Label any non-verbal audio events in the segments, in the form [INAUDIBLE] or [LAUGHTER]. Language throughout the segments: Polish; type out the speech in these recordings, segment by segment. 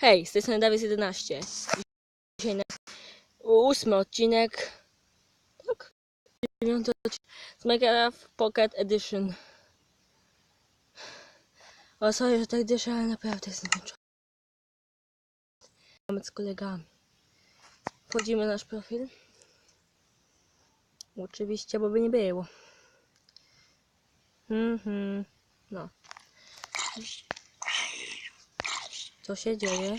Hej, z tej strony Dawid 11. Dzisiaj na ósmy odcinek. Tak? Dziewiąty odcinek z Minecraft Pocket Edition. O, sorry, że tak dyszę, ale naprawdę jestem zmęczony. Mamy z kolegami. Wchodzimy na nasz profil. Oczywiście, bo by nie było. Mhm. No. Co się dzieje?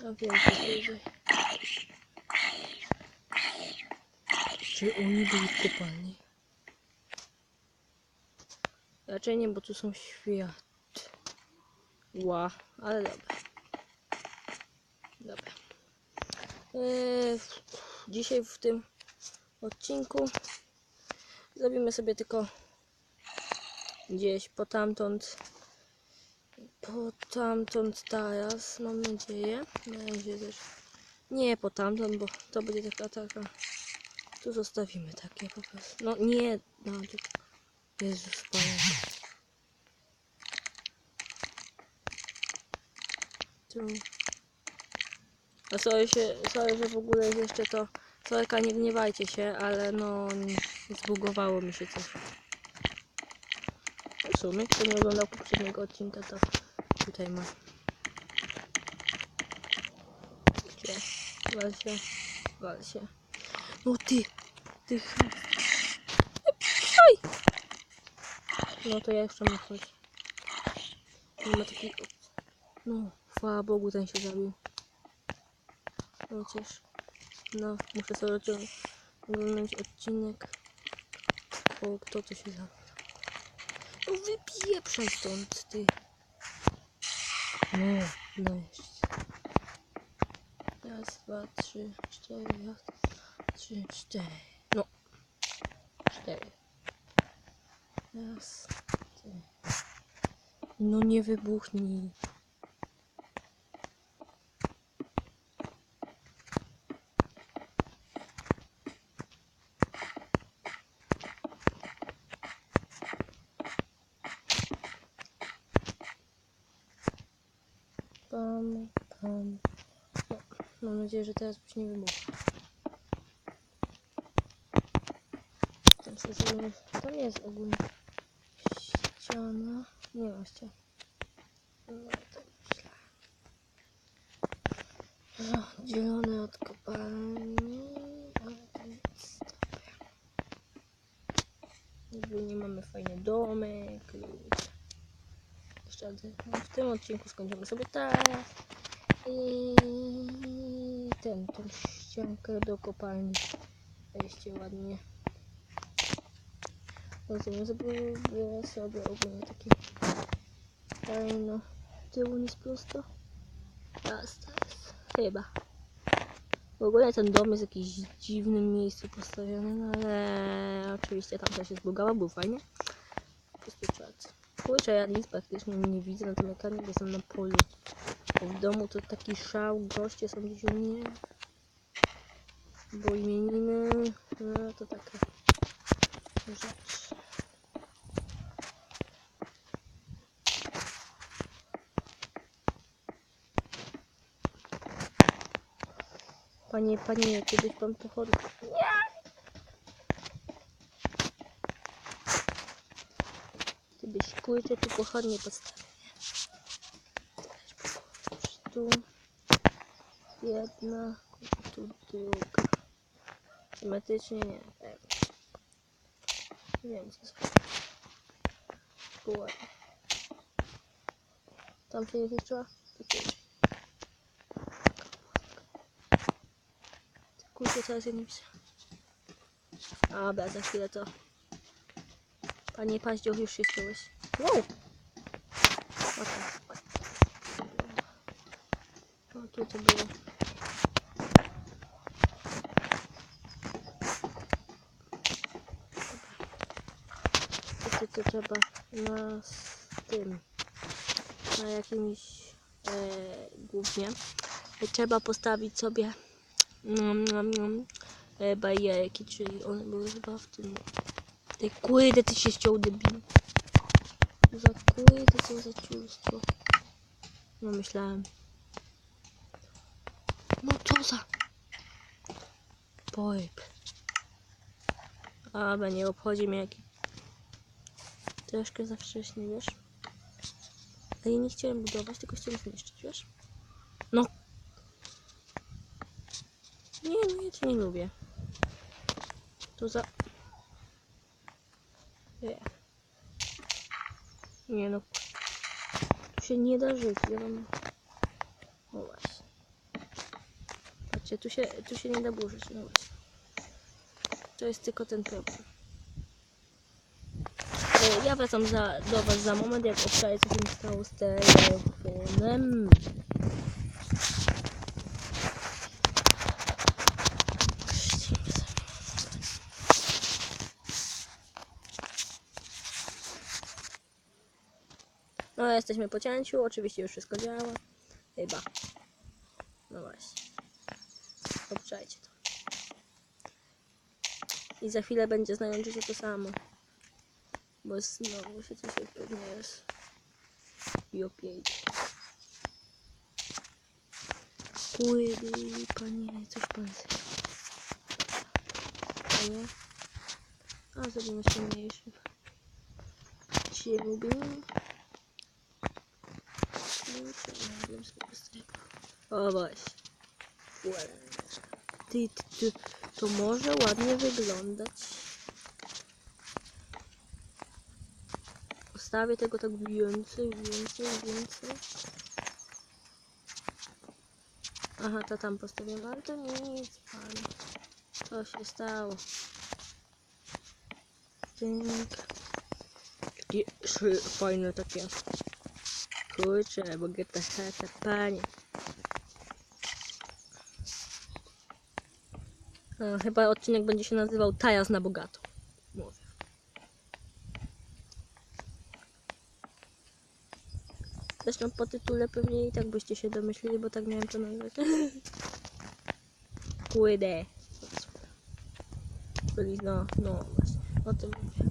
A wiem, co się dzieje. Czy oni byli w kopalni? Raczej nie, bo tu są świat. Ła, ale dobra. Dobra. Eee, dzisiaj w tym odcinku zrobimy sobie tylko gdzieś po tamtąd po tamtąd teraz mam nadzieję. Na też nie po tamtąd bo to będzie taka taka. Tu zostawimy takie po prostu. No nie no tu Jezus Panie. Tu. No sorry, się, sorry, że w ogóle jest jeszcze to sorka nie gniewajcie się ale no zbugowało mi się coś sumie, kto nie oglądał poprzedniego odcinka, to tutaj ma. Gdzie? Wal się, wal się. No ty, ty. Oj! No to ja jeszcze muszę chodzić. Nie ma opcji. No, chwała Bogu, ten się zabił. Chociaż, no, muszę sobie oglądać odcinek. O, kto to się zabił. No wypieprzaj stąd, ty. No, no jeszcze. Raz, dwa, trzy, cztery, raz, trzy, cztery. No. Cztery. Raz, cztery. No nie wybuchnij. Mam nadzieję, że teraz już nie wybuchnie. Tam, sobie tam jest ogólnie ściana. Nie ma ściany. No, tak myślę. Oddzielone od kopalni. Ogólnie mamy fajny domek. Jeszcze no, w tym odcinku skończymy sobie teraz. I ten, tą ściankę do kopalni. Weźcie ładnie. Rozumiem, zrobię sobie ogólnie taki fajno. Tyłu nie jest prosto. Teraz, teraz. Chyba. W ogóle ten dom jest w jakimś dziwnym miejscu postawiony, no ale oczywiście tam też się zbugało, był fajnie. Kurczę, ja nic praktycznie nie widzę na tym ekranie, jestem na polu. Bo w domu to taki szał, goście są gdzieś u mnie. Bo imieniny, no to taka rzecz. Panie, panie, kiedyś pan pochodzi. Ty byś kurczę tu pochodnie postawił. Tu jedna, tu druga. Symetrycznie nie, tak. Nie wiem co zrobić. Ładnie. Tam się nie zniszczyła? Tu też. Kurczę, teraz ja nie widzę. Dobra, za chwilę to. Panie Paździoch, już się spiąłeś. Wow! Okej. O, tu to było. Tu to trzeba na tym, na jakimś e, głównie. Trzeba postawić sobie nom, nom, nom, e, barierki, czyli one były chyba w tym Ty się ściął debil. tu za kurde, co za ciulstwo. No myślałem. No co za... Pojeb. Ale nie obchodzi mnie jaki... Troszkę za wcześnie, wiesz? A ja nie chciałem budować, tylko chciałem zniszczyć, wiesz? No. Nie, ja cię nie lubię. To za... Nie. Nie no. Tu się nie da żyć, ja mam... No właśnie. Patrzcie, tu się, tu się nie da burzyć, no właśnie. To jest tylko ten problem. E, Ja wracam za, do Was za moment, jak obczaję co się stało z telefonem. No, jesteśmy po cięciu, oczywiście już wszystko działa. Chyba. No właśnie. Obczajcie to. I za chwilę będzie znający się to samo. Bo znowu się coś pewnie jest. I opieć. Kurde, panie, coś pan chce. Panie. A, zrobimy jeszcze mniejszy. Ciebie. Kurczę, nie wiem, sobie stryk. O właśnie. Ty, ty, to może ładnie wyglądać. Postawię tego tak więcej, więcej, więcej. Aha, to tam postawiłem, ale to nic, pan. Co się stało? Dzięki. Fajne takie. Kurczę, bogata chata, panie. E, Chyba odcinek będzie się nazywał Tajas na bogato. Mówię. Zresztą po tytule pewnie i tak byście się domyślili, bo tak miałem to nazwać. [LAUGHS] Kurde. Czyli no, no właśnie, o tym mówię.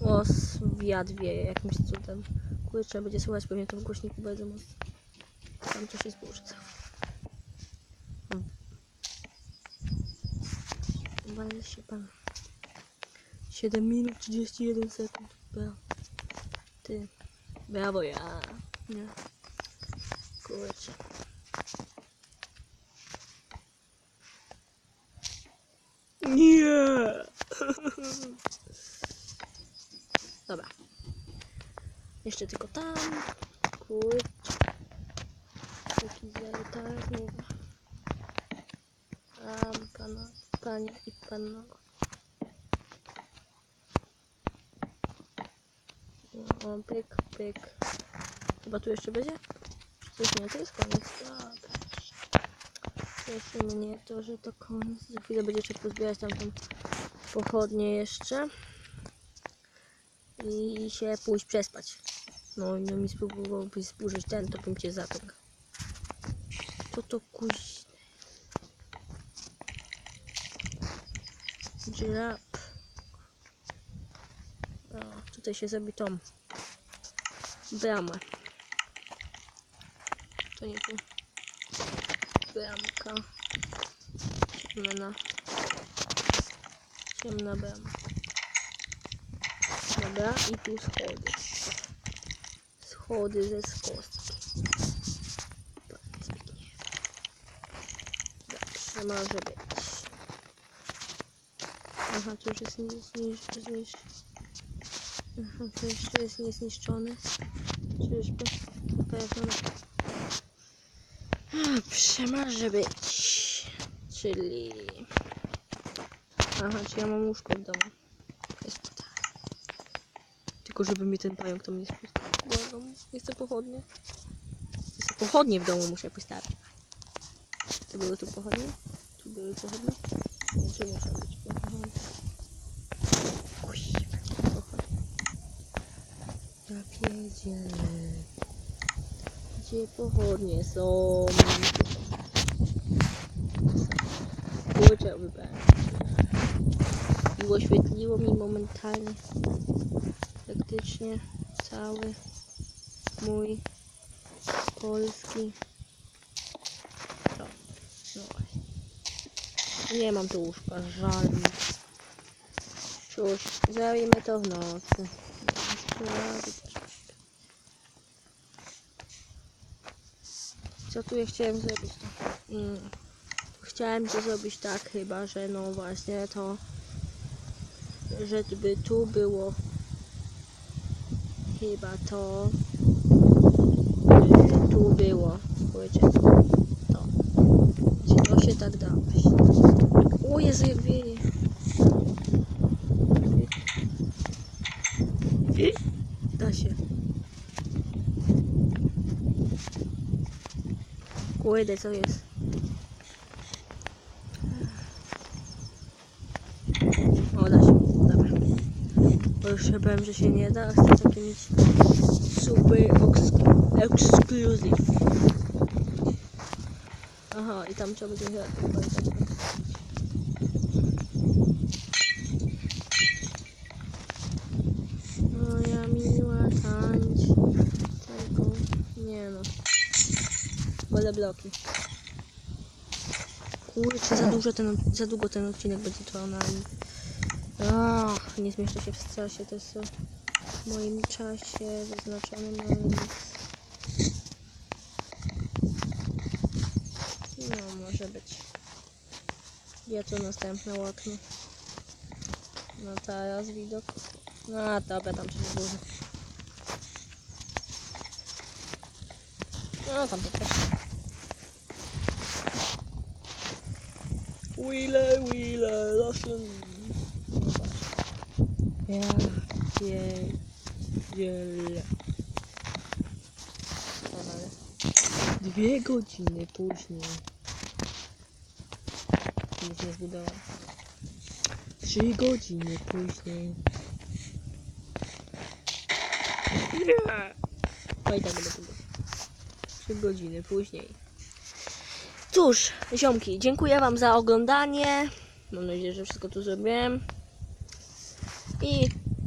O, wiatr wieje jakimś cudem. Kurczę, będzie słychać pewnie to w głośniku bardzo mocno. Tam coś jest burzy. Wal się pan. 7 minut 31 sekund. Brawo. Ty. Brawo ja. Nie. Kurczę. Nie. [LAUGHS] Dobra. Jeszcze tylko tam. Kurczę. Taki wiem. Tam, pana, panie i panowie. No, pyk, pyk. Chyba tu jeszcze będzie? Coś nie? To jest koniec. Dobra. Mnie to, że to koniec. Za chwilę będzie trzeba pozbierać tamtą pochodnię jeszcze. I się pójść przespać. No i no mi spróbowałbyś zburzyć ten, to bym cię zatkł. To to kuś... Giraf. O, tutaj się zrobi tą bramę. To nie tu. Bramka. Ciemna. Ciemna brama. Dobra, i tu schody. Schody ze skostki. Bardzo pięknie. Dobrze, może być. Aha, tu już jest niż, Aha, to jeszcze jest niezniszczony. Czyżby? Na pewno. Dobrze, może być. Czyli... Aha, czy ja mam łóżko w domu. Tak. Tylko żeby mi ten pająk tam nie spuścił. Błagam, nie chcę pochodnie. Chcę pochodnie w domu muszę postawić. To były tu pochodnie? Tu były pochodnie? Nie, tu muszą być pochodnie. Kuźwa, pochodnie. Ja pierdzielę. Gdzie pochodnie są? Kurczę, wybrałem. I oświetliło mi momentalnie. Praktycznie cały mój polski. No. Nie mam tu łóżka, żal mi. Cóż, zrobimy to w nocy. Co tu ja chciałem zrobić? Mm. Chciałem to zrobić tak chyba, że no właśnie to, żeby tu było chyba to, że tu było, wiecie, to. Czy to się tak da? O Jezu, jak wieje. Da się. Kurde, co jest? O, da się. Dobra. Bo już się bałem, że się nie da, a chcę takie mieć super exclusive. Aha, i tam trzeba będzie chyba. Moja miła tańcz. Tylko, nie no. Wolę bloki. Kurczę, za dużo ten, za długo ten odcinek będzie trwał na. Ach, nie zmieszczę się w strasie, to jest w moim czasie wyznaczonym na nic. No, może być. Gdzie tu następne okno? No teraz widok. No dobra, tam się dużo. No tam to też. Wheeler, wheeler, lotion. Ja pierdzielę. Dwie godziny później. Nic nie zbudowałem. Trzy godziny później. Nie. No. Trzy godziny później. Cóż, ziomki, dziękuję wam za oglądanie. Mam nadzieję, że wszystko tu zrobiłem.